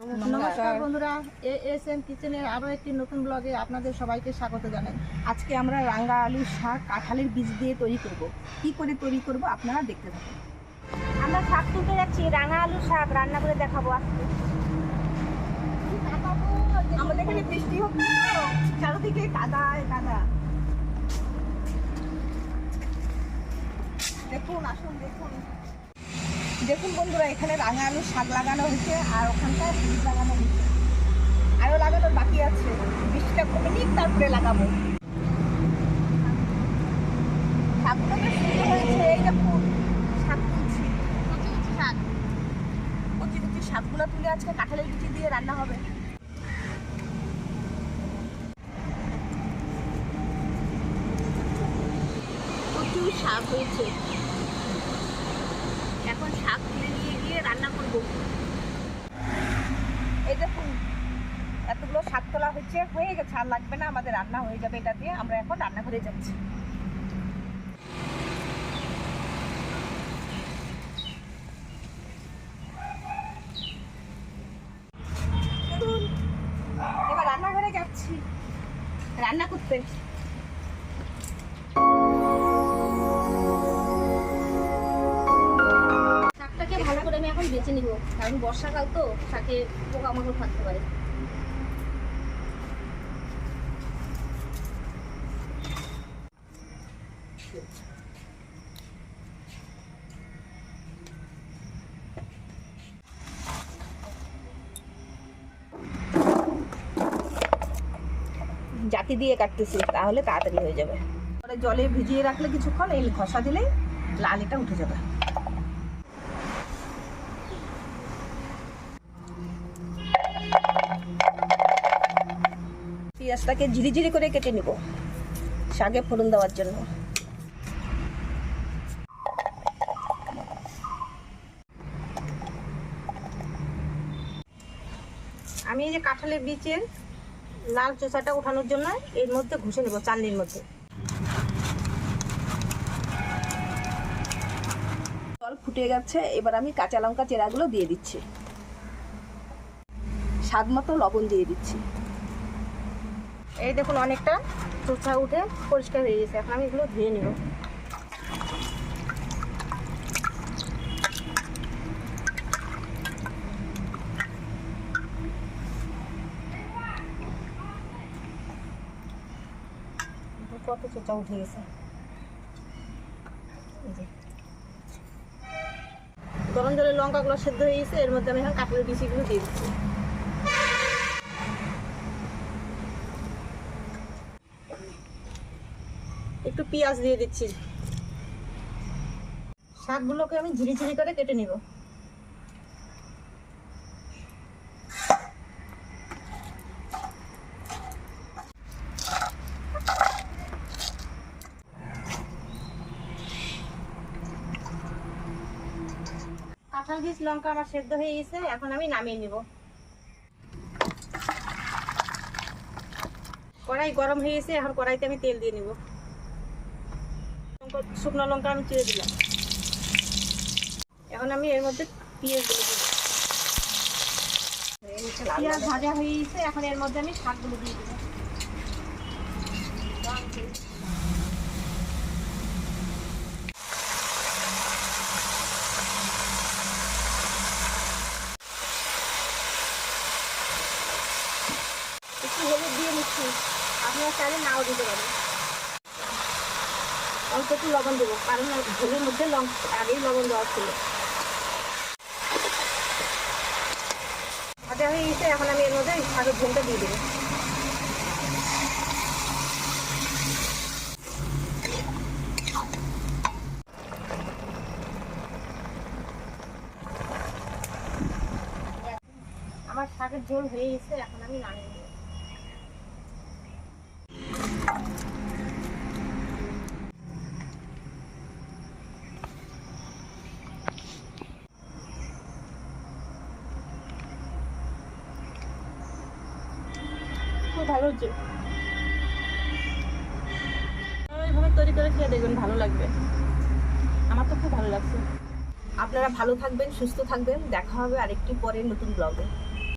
নমস্কার। বন্ধুরা A S M কিচেনের আরও একটি নতুন ব্লগে আপনাদের সবাইকে স্বাগত জানাই। আজকে আমরা রাঙ্গা আলুর শাক কাঁঠালের বীজ দিয়ে তৈরি করব। কি করে তৈরি করব আপনারা দেখতে থাকুন। আমরা শাক তুলতে যাচ্ছি রাঙা আলু শাক রান্না করে দেখাবো আজকে। আমাদের এখানে বৃষ্টি হচ্ছে চারিদিকে কাদা কাদা। দেখুন আসুন দেখুন। দেখুন বন্ধুরা, এখানে রাঙা আলুর শাক লাগানো হয়েছে আর ওখানটায় বীজ লাগানো হয়েছে। আরও লাগানোর বাকি আছে। বৃষ্টিটা কমে নিক তারপরে লাগাবো। হয়েছে। শাক শাক। শাকগুলো তুলে কাঁঠালের দিয়ে রান্না হবে। প্রচুর শাক হয়েছে এখন শাক তুলে নিয়ে গিয়ে রান্না করব এই দেখুন, এতগুলো শাক তোলা হচ্ছে হয়ে গেছে, আর লাগবে না, আমাদের রান্না হয়ে যাবে এটা দিয়ে, আমরা এখন রান্নাঘরে যাচ্ছি। এবার রান্নাঘরে যাচ্ছি। রান্না করতে। বেছে নিব। কারণ বর্ষাকাল তো শাকে পোকামাকড় থাকতে পারে। জাতি দিয়ে কাটতেছি তাহলে তাড়াতাড়ি হয়ে যাবে। পরে জলে ভিজিয়ে রাখলে কিছুক্ষণ এই ঘষা দিলেই লাল এটা উঠে যাবে। পেঁয়াজটাকে ঝিরিঝিরি করে কেটে নিব। শাকে ফোড়ন দেওয়ার জন্য। আমি এই যে কাঁঠালের বীজের লাল চোষাটা ওঠানোর জন্য এর মধ্যে ঘষে নেব, চালনির মধ্যে। জল ফুটে গেছে, এবার আমি কাঁচা লঙ্কা চেরাগুলো দিয়ে দিচ্ছি। স্বাদ মতো লবণ দিয়ে দিচ্ছি। এই দেখুন অনেকটা চোষা উঠে পরিষ্কার হয়ে গেছে। এখন আমি এগুলো ধুয়ে নেব। কত চোচা উঠে গেছে। গরম জলে লঙ্কাগুলো সেদ্ধ হয়ে গেছে, এর মধ্যে আমি এখন কাঁঠালের বিচিগুলো দিয়ে দিচ্ছি। একটু পেঁয়াজ দিয়ে দিচ্ছি। শাকগুলোকে আমি ঝিরি ঝিরি করে কেটে নিব। লঙ্কা আমার সেদ্ধ হয়ে গেছে, এখন আমি নামিয়ে নিব। কড়াই গরম হয়ে গেছে, এখন কড়াইতে আমি তেল দিয়ে নিব। শুকনো লঙ্কা আমি চিড়ে দিলাম। এখন আমি এর মধ্যে পেঁয়াজ দিয়ে দিব পেঁয়াজ ভাজা হয়ে গেছে, এখন এর মধ্যে আমি শাকগুলো দিয়ে একটু হলুদ দিয়ে নিচ্ছি আপনারা চাইলে নাও দিতে পারেন। অল্প একটু লবণ দেবো, কারণ ঝোলের মধ্যে আগেই লবণ দেওয়া ছিল। ভাজা হয়ে গেছে, এখন আমি এর মধ্যে শাকের ঝোলটা দিয়ে দেবো। আমার শাকের ঝোল হয়ে গেছে, এখন আমি নামিয়ে খুব ভালো হচ্ছে। এইভাবে তৈরি করে খেয়ে দেখবেন, ভালো লাগবে। আমার তো খুব ভালো লাগছে। আপনারা ভালো থাকবেন, সুস্থ থাকবেন। দেখা হবে আরেকটি পরে নতুন ব্লগে